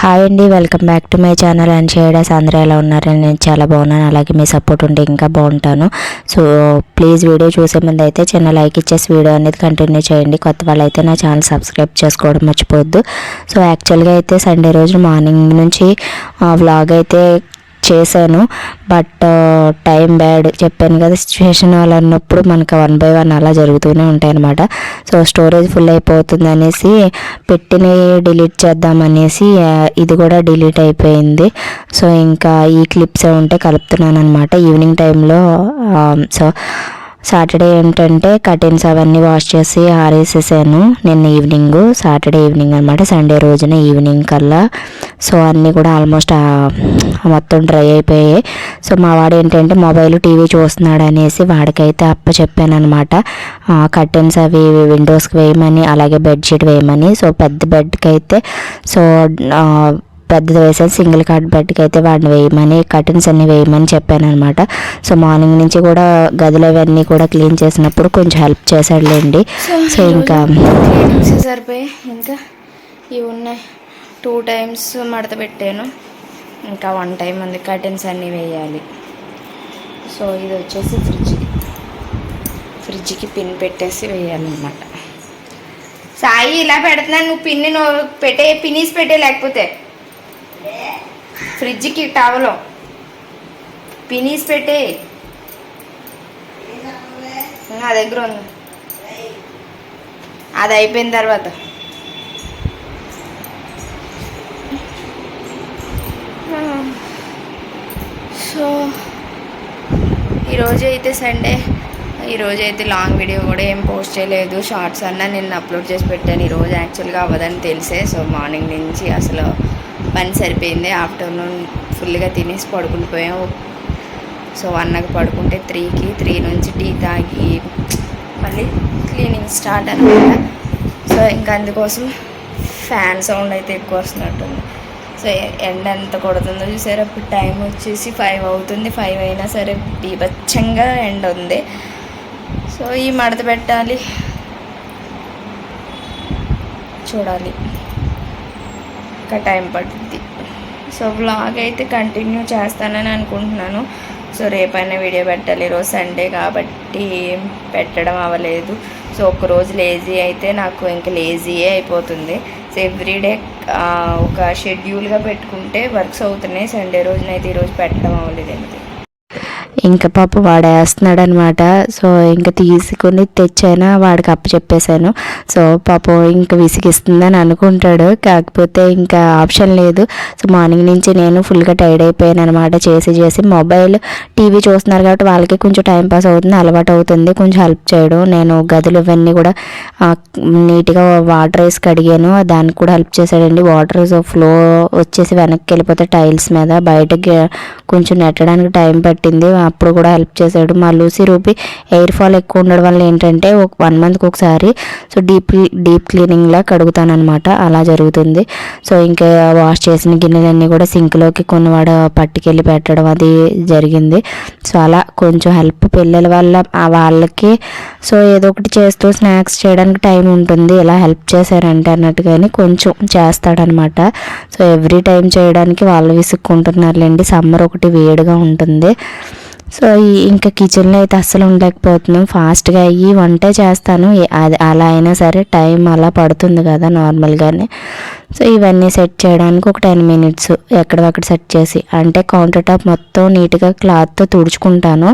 Hi అండి welcome back to my channel and షేడస్ అందరూ ఎలా ఉన్నారని నేను చాలా బాగున్నాను. అలాగే మీ సపోర్ట్ ఉంటే ఇంకా బాగుంటాను. సో ప్లీజ్ వీడియో చూసే ముందు అయితే చిన్న లైక్ ఇచ్చేసి వీడియో అనేది కంటిన్యూ చేయండి. కొత్త వాళ్ళు అయితే నా ఛానల్ సబ్స్క్రైబ్ చేసుకోవడం మర్చిపోవద్దు. సో యాక్చువల్గా అయితే సండే రోజు మార్నింగ్ నుంచి వ్లాగ్ అయితే చేశాను. బట్ టైం బ్యాడ్ చెప్పాను కదా సిచ్యువేషన్ అలా అన్నప్పుడు మనకు వన్ బై వన్ అలా జరుగుతూనే ఉంటాయి అనమాట సో స్టోరేజ్ ఫుల్ అయిపోతుంది అనేసి పెట్టిన డిలీట్ చేద్దామనేసి ఇది కూడా డిలీట్ అయిపోయింది. సో ఇంకా ఈ క్లిప్స్ ఉంటే కలుపుతున్నాను అనమాట ఈవినింగ్ టైంలో. సో సాటర్డే ఏంటంటే కర్టెన్స్ అవన్నీ వాష్ చేసి ఆరేసేసాను నిన్న ఈవినింగ్. సాటర్డే ఈవినింగ్ అనమాట సండే రోజున ఈవినింగ్ కల్లా. సో అన్నీ కూడా ఆల్మోస్ట్ మొత్తం డ్రై అయిపోయాయి. సో మా వాడు ఏంటంటే మొబైల్ టీవీ చూస్తున్నాడు అనేసి వాడికైతే అప్ప చెప్పాను అనమాట కర్టెన్స్ అవి విండోస్కి వేయమని అలాగే బెడ్షీట్ వేయమని. సో పెద్ద బెడ్కి అయితే సో పెద్దది వేసాను సింగిల్ కార్డ్ బెడ్కి అయితే వాడిని వేయమని కర్టన్స్ అన్ని వేయమని చెప్పాను అనమాట సో మార్నింగ్ నుంచి కూడా గదులు అవన్నీ కూడా క్లీన్ చేసినప్పుడు కొంచెం హెల్ప్ చేశాడులేండి. సో ఇంకా సరిపోయి ఇంకా ఇవి ఉన్నాయి. టూ టైమ్స్ మడత పెట్టాను. ఇంకా వన్ టైం ఉంది. కర్టెన్స్ అన్నీ వేయాలి. సో ఇది వచ్చేసి ఫ్రిడ్జ్. ఫ్రిడ్జ్కి పిన్ పెట్టేసి వేయాలన్నమాట. సాయి ఇలా పెడుతున్నాను. నువ్వు పిన్ని నువ్వు పెట్టే పినీస్ పెట్టే లేకపోతే ఫ్రిడ్జ్కి టవలో. పినీస్ పెట్టే. నా దగ్గర ఉంది. అది అయిపోయిన తర్వాత. సో ఈరోజు అయితే సండే ఈరోజు అయితే లాంగ్ వీడియో కూడా ఏం పోస్ట్ చేయలేదు. షార్ట్స్ అన్నా నిన్న అప్లోడ్ చేసి పెట్టాను. ఈరోజు యాక్చువల్గా అవ్వదని తెలిసే. సో మార్నింగ్ నుంచి అసలు పని సరిపోయింది. ఆఫ్టర్నూన్ ఫుల్గా తినేసి పడుకుని పోయాం సో అన్నకు పడుకుంటే త్రీకి త్రీ నుంచి టీ తాగి మళ్ళీ క్లీనింగ్ స్టార్ట్ అనమాట సో ఇంకా అందుకోసం ఫ్యాన్ సౌండ్ అయితే ఎక్కువ వస్తున్నట్టుంది. సో ఎండ ఎంత కొడుతుందో చూసారు? అప్పుడు టైం వచ్చేసి ఫైవ్ అవుతుంది. ఫైవ్ అయినా సరే బీభత్సంగా ఎండ ఉంది. సో ఈ మడత పెట్టాలి. చూడాలి. ఇంకా టైం పడుతుంది సో బ్లాగ్ అయితే కంటిన్యూ చేస్తానని అనుకుంటున్నాను. సో రేపైనా వీడియో పెట్టాలి. ఈరోజు సండే కాబట్టి పెట్టడం అవ్వలేదు. సో ఒక్కరోజు లేజీ అయితే నాకు ఇంకా లేజీయే అయిపోతుంది. సో ఎవ్రీడే ఒక షెడ్యూల్గా పెట్టుకుంటే వర్క్స్ అవుతున్నాయి. సండే రోజునైతే ఈరోజు పెట్టడం అవ్వలేదు ఎందుకు ఇంకా పాప వాడు అనమాట సో ఇంకా తీసుకుని తెచ్చాను వాడికి అప్పు చెప్పేశాను సో పాపం ఇంకా విసిగిస్తుందని అనుకుంటాడు. కాకపోతే ఇంకా ఆప్షన్ లేదు. సో మార్నింగ్ నుంచి నేను ఫుల్గా టైర్డ్ అయిపోయాను అనమాట చేసి చేసి మొబైల్ టీవీ చూస్తున్నారు కాబట్టి వాళ్ళకి కొంచెం టైం పాస్ అవుతుంది అలవాటు అవుతుంది. కొంచెం హెల్ప్ చేయడం. నేను గదులు ఇవన్నీ కూడా నీట్గా వాటర్ వేసి కడిగాను. దానికి కూడా హెల్ప్ చేశాడండి. వాటర్ ఫ్లో వచ్చేసి వెనక్కి వెళ్ళిపోతే టైల్స్ మీద బయటకి కొంచెం నెట్టడానికి టైం పట్టింది. అప్పుడు కూడా హెల్ప్ చేశాడు. మా లూసీ రూపి ఎయిర్ ఫాల్ ఎక్కువ ఉండడం వల్ల ఏంటంటే ఒక వన్ మంత్కి ఒకసారి సో డీప్ డీప్ క్లీనింగ్లా కడుగుతాను అనమాట అలా జరుగుతుంది. సో ఇంకా వాష్ చేసిన గిన్నెలన్నీ కూడా సింక్లోకి కొన్ని వాడు పట్టుకెళ్ళి పెట్టడం అది జరిగింది. సో అలా కొంచెం హెల్ప్ పిల్లల వల్ల ఆ వాళ్ళకి సో ఏదో ఒకటి చేస్తూ స్నాక్స్ చేయడానికి టైం ఉంటుంది. ఇలా హెల్ప్ చేశారంటే అన్నట్టుగాని కొంచెం చేస్తాడనమాట సో ఎవ్రీ టైం చేయడానికి వాళ్ళు విసుక్కుంటున్నారులేండి. సమ్మర్ ఒకటి వేడిగా ఉంటుంది. సో ఇంకా కిచెన్లో అయితే అస్సలు ఉండలేకపోతున్నాం ఫాస్ట్గా అయ్యి వంటే చేస్తాను. అది అలా అయినా సరే టైం అలా పడుతుంది కదా నార్మల్గానే. సో ఇవన్నీ సెట్ చేయడానికి ఒక టెన్ మినిట్స్ ఎక్కడక్కడ సెట్ చేసి అంటే కౌంటర్ టాప్ మొత్తం నీట్గా క్లాత్తో తుడుచుకుంటాను.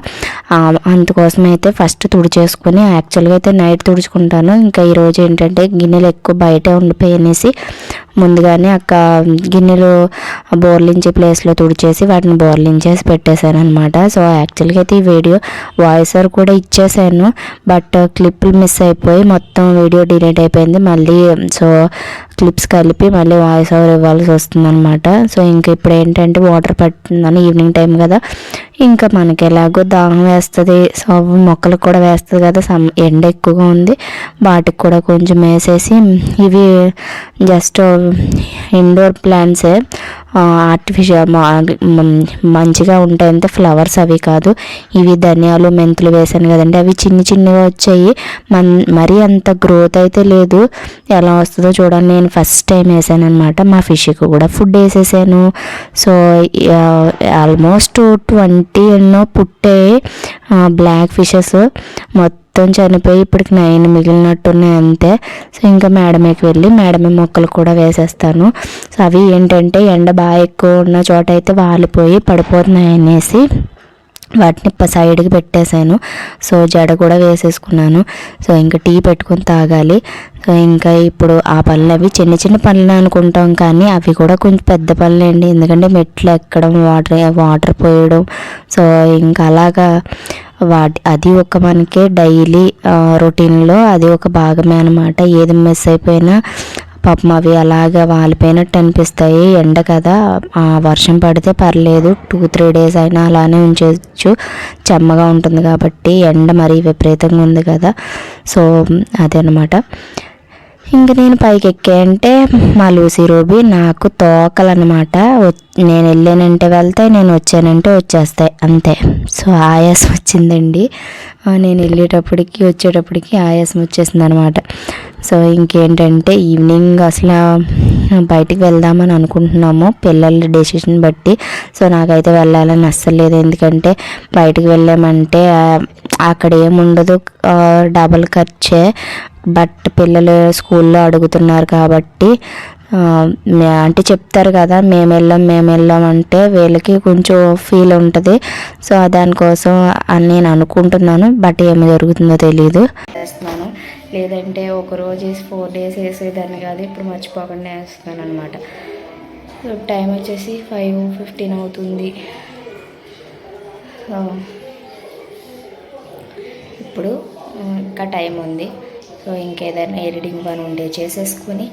అందుకోసమైతే అందుకోసం అయితే ఫస్ట్ తుడిచేసుకొని యాక్చువల్గా అయితే నైట్ తుడుచుకుంటాను. ఇంకా ఈరోజు ఏంటంటే గిన్నెలు ఎక్కువ బయట ఉండిపోయి ముందుగానే అక్క గిన్నెలు బోర్లించే ప్లేస్లో తుడిచేసి వాటిని బోర్లించేసి పెట్టేశాను అనమాట సో యాక్చువల్గా అయితే ఈ వీడియో వాయిస్ ఆర్ కూడా ఇచ్చేసాను. బట్ క్లిప్లు మిస్ అయిపోయి మొత్తం వీడియో డిలీట్ అయిపోయింది. మళ్ళీ సో క్లిప్స్ కలిపి మళ్ళీ వాయిస్ ఓవర్ ఇవ్వాల్సి వస్తుంది అనమాట సో ఇంకా ఇప్పుడు ఏంటంటే వాటర్ పట్టిందని ఈవినింగ్ టైం కదా. ఇంకా మనకి ఎలాగో దాహం వేస్తుంది సో మొక్కలకు కూడా వేస్తుంది కదా. సమ్ ఎండ ఎక్కువగా ఉంది. వాటికి కూడా కొంచెం వేసేసి ఇవి జస్ట్ ఇండోర్ ప్లాంట్సే ఆర్టిఫిషియల్ మంచిగా ఉంటాయి అంతే ఫ్లవర్స్ అవి కాదు. ఇవి ధనియాలు మెంతులు వేసాను కదండి. అవి చిన్ని చిన్నగా వచ్చాయి. మన్ మరీ అంత గ్రోత్ అయితే లేదు. ఎలా వస్తుందో చూడండి. నేను ఫస్ట్ టైం వేసాను అనమాట మా ఫిష్కి కూడా ఫుడ్ వేసేసాను. సో ఆల్మోస్ట్ ట్వంటీ ఎన్నో పుట్టే బ్లాక్ ఫిషెస్ మొత్తం మొత్తం చనిపోయి ఇప్పటికి నైన్ మిగిలినట్టున్నాయి అంతే. సో ఇంకా మేడమేకి వెళ్ళి మేడమే మొక్కలు కూడా వేసేస్తాను. సో అవి ఏంటంటే ఎండ బాగా ఎక్కువ ఉన్న చోట అయితే వాలిపోయి పడిపోతున్నాయి అనేసి వాటిని సైడ్కి పెట్టేశాను. సో జడ కూడా వేసేసుకున్నాను. సో ఇంకా టీ పెట్టుకొని తాగాలి. సో ఇంకా ఇప్పుడు ఆ పనులు అవి చిన్న చిన్న పనులు అనుకుంటాం కానీ అవి కూడా కొంచెం పెద్ద పనులు అండి. ఎందుకంటే మెట్లు ఎక్కడం వాటర్ వాటర్ పోయడం. సో ఇంకా అలాగా వాటి అది ఒక మనకి డైలీ రొటీన్లో అది ఒక భాగమే అనమాట ఏది మిస్ అయిపోయినా పాపం అవి అలాగే వాలిపోయినట్టు అనిపిస్తాయి. ఎండ కదా వర్షం పడితే పర్లేదు టూ త్రీ డేస్ అయినా అలానే ఉంచవచ్చు చెమ్మగా ఉంటుంది కాబట్టి ఎండ మరీ విపరీతంగా ఉంది కదా. సో అదనమాట ఇంక నేను పైకి ఎక్కాయంటే మా లూసీ రూబీ నాకు తోకలన్నమాట. నేను వెళ్ళానంటే వెళ్తాయి నేను వచ్చానంటే వచ్చేస్తాయి అంతే. సో ఆయాసం వచ్చిందండి. నేను వెళ్ళేటప్పటికి వచ్చేటప్పటికి ఆయాసం వచ్చేసింది అనమాట సో ఇంకేంటంటే ఈవినింగ్ అసలు బయటికి వెళ్దామని అనుకుంటున్నాము. పిల్లల డెసిషన్ బట్టి. సో నాకైతే వెళ్ళాలని అస్సలేదు లేదు. ఎందుకంటే బయటికి వెళ్ళామంటే అక్కడ ఏముండదు డబల్ ఖర్చే. బట్ పిల్లలు స్కూల్లో అడుగుతున్నారు కాబట్టి అంటే చెప్తారు కదా మేము వెళ్ళాం మేము వెళ్ళాం అంటే వీళ్ళకి కొంచెం ఫీల్ ఉంటుంది. సో దానికోసం అని నేను అనుకుంటున్నాను. బట్ ఏమి జరుగుతుందో తెలియదు వేస్తున్నాను లేదంటే ఒక రోజు వేసి ఫోర్ డేస్ వేసేదాన్ని కాదు ఇప్పుడు మర్చిపోకుండా వేస్తున్నాను అనమాట టైం వచ్చేసి ఫైవ్ ఫిఫ్టీన్ అవుతుంది. ఇప్పుడు ఇంకా టైం ఉంది. సో ఇంకేదైనా ఎడిటింగ్ పని ఉంటే చేసేసుకొని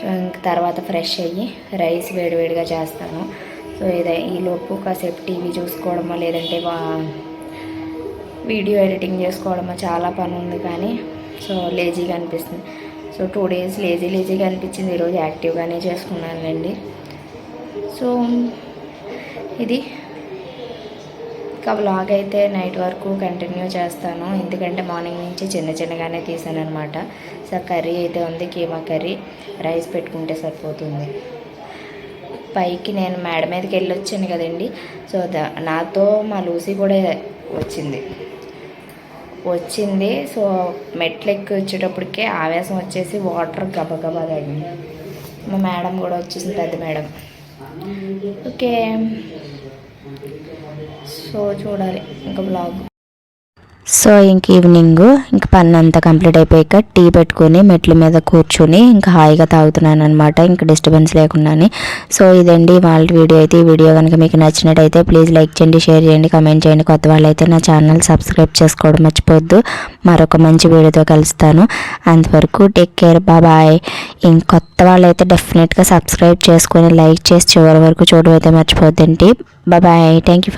సో ఇంక తర్వాత ఫ్రెష్ అయ్యి రైస్ వేడివేడిగా చేస్తాను. సో ఇదే ఈలోపు కాసేపు టీవీ చూసుకోవడమో లేదంటే వీడియో ఎడిటింగ్ చేసుకోవడమో చాలా పని ఉంది కానీ సో లేజీగా అనిపిస్తుంది. సో టూ డేస్ లేజీ లేజీగా అనిపించింది. ఈరోజు యాక్టివ్గానే చేసుకున్నానండి సో ఇది ఇంకా వ్లాగ్ అయితే నైట్ వరకు కంటిన్యూ చేస్తాను. ఎందుకంటే మార్నింగ్ నుంచి చిన్న చిన్నగానే తీసాను అనమాట సో కర్రీ అయితే ఉంది. కీమా కర్రీ. రైస్ పెట్టుకుంటే సరిపోతుంది. పైకి నేను మేడ మీదకి వెళ్ళి వచ్చాను కదండి. సో నాతో మా లూసీ కూడా వచ్చింది. వచ్చింది. సో మెట్లు ఎక్కి వచ్చేటప్పటికే ఆవేశం వచ్చేసి వాటర్ గబగబా తాగింది. మా మేడం కూడా వచ్చేసింది. పెద్ద మేడం. ఓకే. సో చూడాలి ఇంకా బ్లాగ్ సో ఇంక ఈవినింగ్ ఇంక పని అంతా కంప్లీట్ అయిపోయాక టీ పెట్టుకొని మెట్ల మీద కూర్చొని ఇంకా హాయిగా తాగుతున్నాను అనమాట ఇంకా డిస్టర్బెన్స్ లేకుండానే. సో ఇదండి వాళ్ళ వీడియో అయితే. ఈ వీడియో కనుక మీకు నచ్చినట్టయితే ప్లీజ్ లైక్ చేయండి షేర్ చేయండి కమెంట్ చేయండి. కొత్త వాళ్ళైతే నా ఛానల్ సబ్స్క్రైబ్ చేసుకోవడం మర్చిపోద్దు. మరొక మంచి వీడియోతో కలుస్తాను. అంతవరకు టేక్ కేర్ బాయ్ ఇంక కొత్త వాళ్ళైతే డెఫినెట్గా సబ్స్క్రైబ్ చేసుకొని లైక్ చేసి చివరి వరకు చూడమైతే మర్చిపోద్దండి. Bye thank you